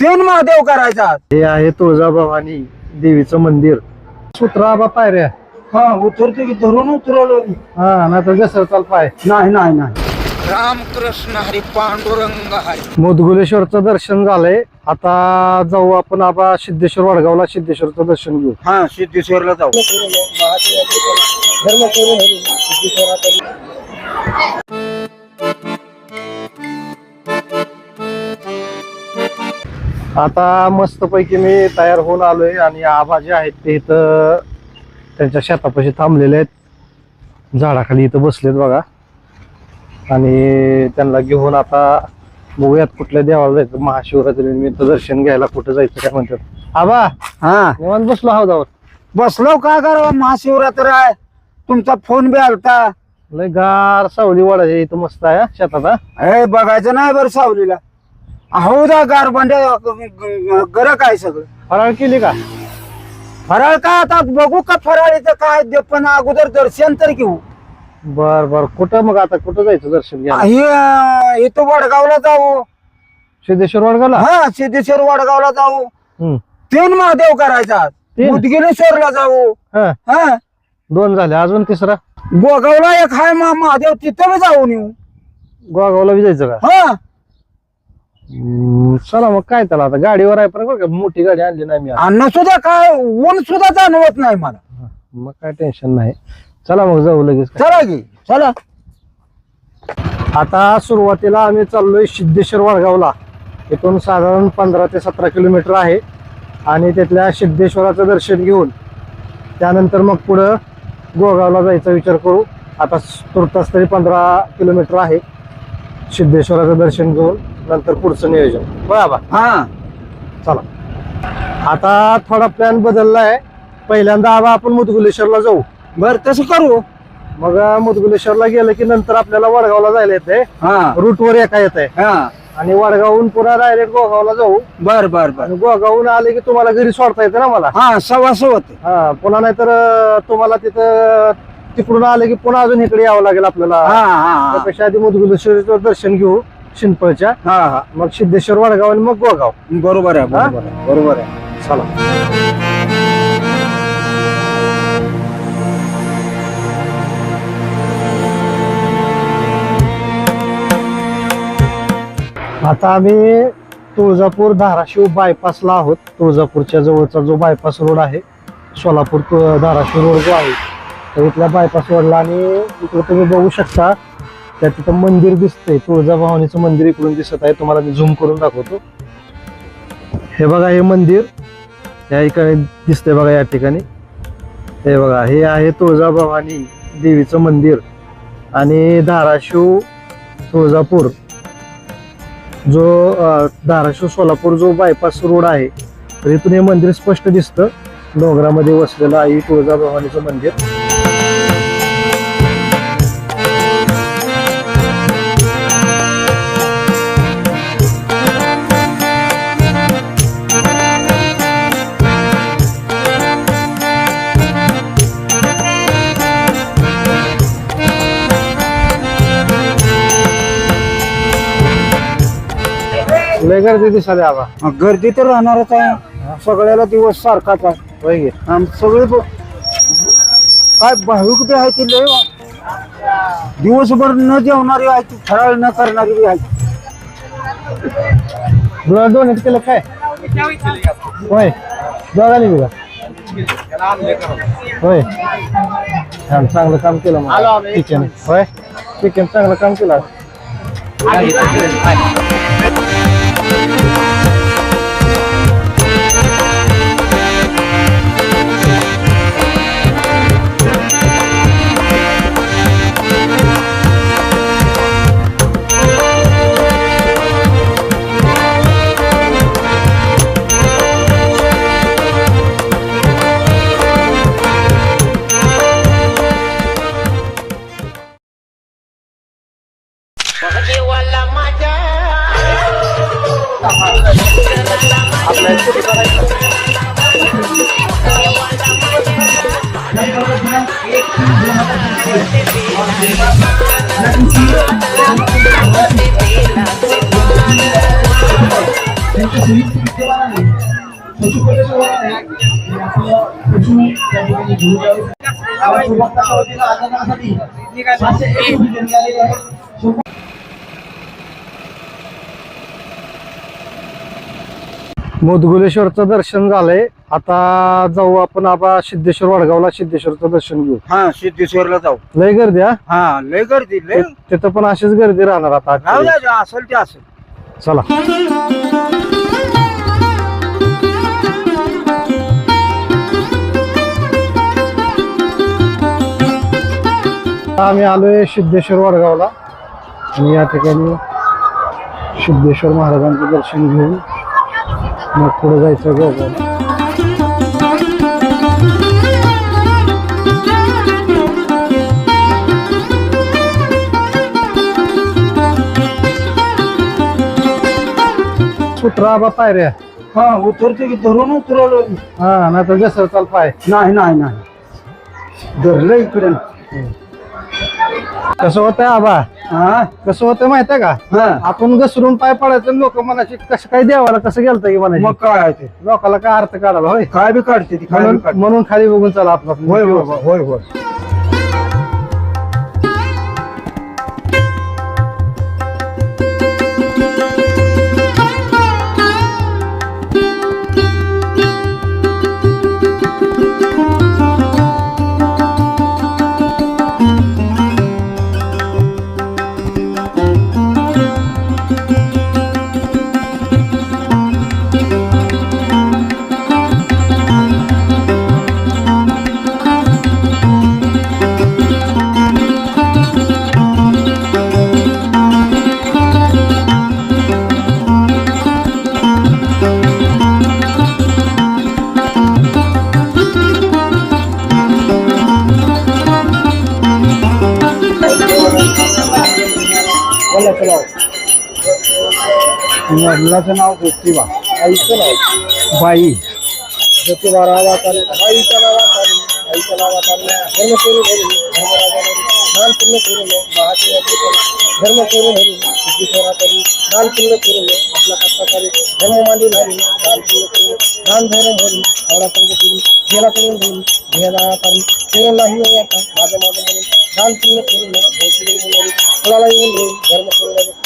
तीन महादेव करायचा. हे आहे तुळजाभवानी देवीचं मंदिर. सुत्राबा पायऱ्या हा उतरते की धरून उतरवलं हा नाही तर घसर चाल पाय. नाही नाही नाही. रामकृष्ण हरी पांडुरंग हरी मुदगुलेश्वरचं दर्शन झालंय. आता जाऊ आपण आबा सिद्धेश्वर वडगावला सिद्धेश्वरचं दर्शन घेऊ. हा सिद्धेश्वरला जाऊ. आता मस्तपैकी मी तयार होऊन आलोय आणि आबा जे आहेत ते इथं त्यांच्या शेतापाशी थांबलेले आहेत. झाडाखाली इथं बसलेत बघा. आणि त्यांना घेऊन आता बघूयात कुठल्या देवाला जायचं. महाशिवरात्री निमित्त दर्शन घ्यायला कुठं जायचं काय म्हणतात. आबा हा. निवांत बसलो हौदावर बसलो काय करावं महाशिवरात्र आहे. तुमचा फोन बी आलता. लय गार सावली वाढायची इथं मस्त आहे हा, शेतात हा. हे बघायचं नाही बरं सावलीला. हो दा गारबंड्या गर काय सगळं. फराळ केली का? फराळ का आता? बघू का फराळीचं काय दे- पण अगोदर दर्शन तर घेऊ. बर बर. कुठं मग आता? कुठं जायचं दर्शन हे अं, इथं वडगावला जाऊ. सिद्धेश्वर वडगावला? हा सिद्धेश्वर वडगावला जाऊ. हम्म. तीन महादेव करायचा. तीन? मुदगिरीश्वरला जाऊ. हा. हा. दोन झाले. अजून तिसरा? गोगावला एक हाय मा- महादेव तिथं बी जाऊन येऊ. गोगावला बी जायचं का? हा. हम्म, चला मग काय त्याला आता? गाडीवर आहे पण बरं का मोठी गाडी आणली नाही मी आज. अन्न सुद्धा काय ऊन सुद्धा जाणवत नाही मला. मग काय टेन्शन नाही. चला मग जाऊ लगेच. चला की चला. आता सुरुवातीला आम्ही चाललोय सिद्धेश्वर वडगावला. इथून साधारण पंधरा ते सतरा किलोमीटर आहे. आणि तिथल्या सिद्धेश्वराचं दर्शन घेऊन त्यानंतर मग पुढं गोगावला जायचा विचार करू. आता तुर्तास तरी पंधरा किलोमीटर आहे. सिद्धेश्वराचं दर्शन घेऊन. नंतर पुढचं नियोजन. बरोबर? हा. चला. आता थोडा प्लॅन बदललाय. पहिल्यांदा आबा आपण मुदगुलेश्वरला जाऊ. बर तसं करू. मग मुदगुलेश्वरला गेलं की नंतर आपल्याला वडगावला जायला येते हा. रूटवर एका येत आहे हा. आणि वडगावहून पुन्हा डायरेक्ट गोगावला जाऊ. बर बर बर. आणि गोगावून आले की तुम्हाला घरी सोडता येते ना मला. हा सव्वा सवत हा पुन्हा नाहीतर तुम्हाला तिथं तिकडून आले की पुन्हा अजून इकडे यावं लागेल आपल्याला. हा हा. त्यापेक्षा आधी मुदगुलेश्वरचं दर्शन घेऊ. शिंपळच्या. हा हा. मग सिद्धेश्वर वडगाव आणि मग गोगाव. बरोबर आहे हा? बरोबर आहे बरोबर आहे. चला. आता आम्ही तुळजापूर धाराशिव बायपासला आहोत. तुळजापूरच्या जवळचा जो बायपास रोड आहे सोलापूर धाराशिव रोड जो आहे तर इथल्या बायपास रोडला आणि इकडे तुम्ही बघू शकता त्या तिथं मंदिर दिसतंय. तुळजाभवानीचं मंदिर इकडून दिसत आहे. तुम्हाला मी झूम करून दाखवतो. हे बघा हे मंदिर या ठिकाणी दिसतंय बघा या ठिकाणी. हे बघा हे आहे तुळजाभवानी देवीचं मंदिर आणि धाराशिव तुळजापूर. जो धाराशिव सोलापूर जो बायपास रोड आहे तर इथून हे मंदिर स्पष्ट दिसतं. डोंगरामध्ये वसलेलं आई तुळजाभवानीचं मंदिर. लय गर्दी आबा मग गर्दी तर राहणारच आहे. सगळ्याला दिवस सारखाच आहे. होय गे आम सगळे ब- काय भाविक बी आहे ती लय. दिवसभर न जेवणारी आहे ती फराळ न करणारी बी आहे. केलं काय? होय. होय. छान चांगलं काम केलं मग. किचन. होय. किचन चांगलं काम केलं आज. देवाला मुदगुलेश्वरचं दर्शन झालंय. आता जाऊ आपण आबा सिद्धेश्वर वडगावला सिद्धेश्वरचं दर्शन घेऊ. हा सिद्धेश्वरला जाऊ. लय गर्दी हा? हा लय गर्दी लय. तिथं पण अशीच गर्दी राहणार आता राहू. द्या असेल ते असेल चला. आम्ही आलोय सिद्धेश्वर वडगावला. आणि या ठिकाणी सिद्धेश्वर महाराजांचं दर्शन घेऊन मग पुढे जायचं गोगावला सुत्रा बा पायऱ्या. हा उतरते की धरून उतरवलं हा नाही तर जसं चाल पाय. नाही नाही नाही. धरलं इकडे. कसं होतंय आबा? हा? कसं होतं माहिती आहे का? हा. आपण घसरून पाय पडायचं लोक म्हणायचे कसं काय देवाला कसं गेलतं की मग काय आहे ते? लोकाला काय अर्थ काढायला होय? काय बी काढते ती काय बी म्हणून काढते. म्हणून खाली बघून चला आपलं आपलं. होय होय होय, होय. वडिलाचं नाव ज्योतिबा आईचं नाव बाई ज्योतिबा रावाचार्य बाईच्या नावाचार्य आईच्या नावाचार्य धर्म करून हरी धर्मराजा दान पुण्य करून महादेव धर्म करून हरी सिद्धेश्वरा करी दान पुण्य करून आपला कष्टकारी धर्म मांडून हरी दान पुण्य करून दान धर्म हरी आवडा संघ करून गेला करून घेऊन ध्येया करून केलं नाही आता माझं माझं म्हणून दान पुण्य करून भौतिक कुणाला येऊन धर्म करून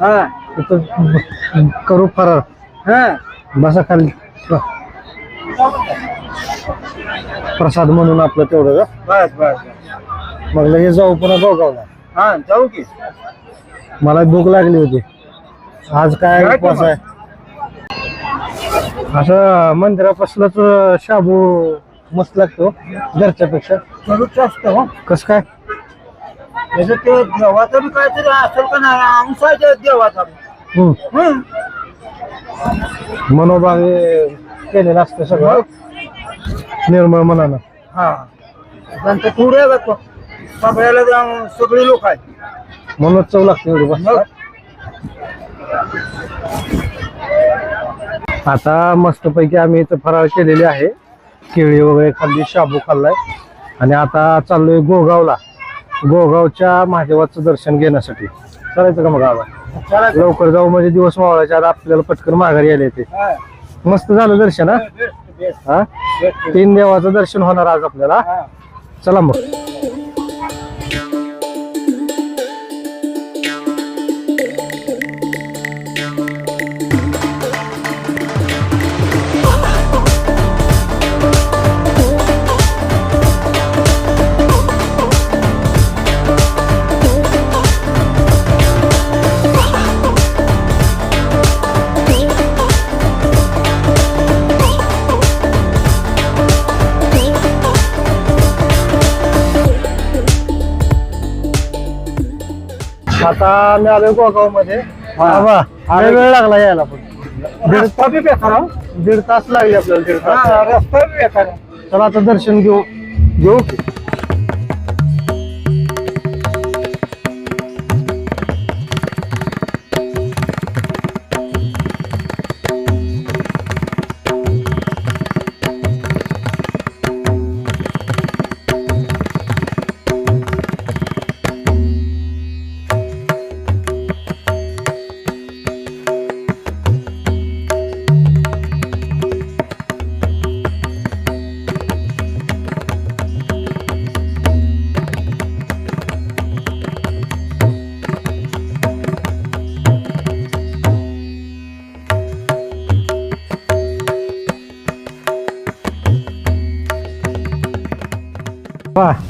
हा. करू फरार. हा. बसा खाली. प्रसाद म्हणून आपलं तेवढं का बस बस मग लगेच जाऊ पुन्हा गोगावला हा जाऊ की. मला भूक लागली होती. आज काय उपवास आहे? असं मंदिरापासलंच शाबू मस्त लागतो घरच्यापेक्षा. करूच असतं हो. कस काय? त्याचं ते देवाचं बी काहीतरी असेल का नाही अंशाच्या देवाचा हम्म. हं. मनोभावे केलेलं असतं सगळं. निर्मळ मनानं. हा. त्यांचं पुढे जातो सगळ्याला सगळी लोक आहेत. म्हणून चव लागते एवढी आता मस्तपैकी आम्ही इथं फराळ केलेली आहे. केळी वगैरे खाल्ली शाबू खाल्लाय. आणि आता चाललोय गोगावला. गोगावच्या महादेवाचं दर्शन घेण्यासाठी. चालायचं का मग आवा चला लवकर जाऊ म्हणजे दिवस मावळायच्या आत आपल्याला पटकन माघारी यायला येते. हा. मस्त झालं दर्शन हा? तीन देवाचं दर्शन होणार आज आपल्याला. चला मग. आता आम्ही आलोय गोगावमध्ये लय वेळ लागला यायला पण. दीड रस्ता बी बेकार हा. दीड तास लागले आपल्याला दीड तास. हा, रस्ता बी बेकार आहे. चला आता दर्शन घेऊ. घेऊ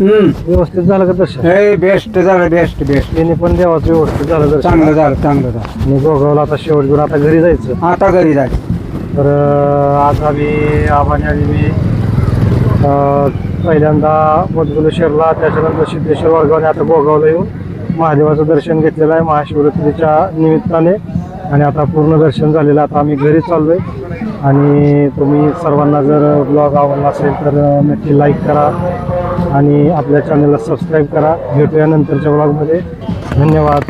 व्यवस्थित झालं का दर्शन हे बेस्ट झालं बेस्ट बेस्ट त्याने पण देवाचं व्यवस्थित झालं दर्शन चांगलं झालं चांगलं झालं. आणि गोगावला आता शेवट घेऊन आता घरी जायचं. आता घरी जायचं. तर अं, आज आम्ही आबाने आणि मी अं, पहिल्यांदा मधुलेश्वरला त्याच्यानंतर सिद्धेश्वर वर्गाने आता गोगावला येऊन महादेवाचं दर्शन घेतलेलं आहे महाशिवरात्रीच्या निमित्ताने. आणि आता पूर्ण दर्शन झालेलं आहे. आता आम्ही घरी चाललोय. आणि तुम्ही सर्वांना जर ब्लॉग आवडला असेल तर अं, नक्की लाईक करा. आणि आपल्या चॅनलला सबस्क्राईब करा. भेटूया नंतरच्या ब्लॉगमध्ये धन्यवाद.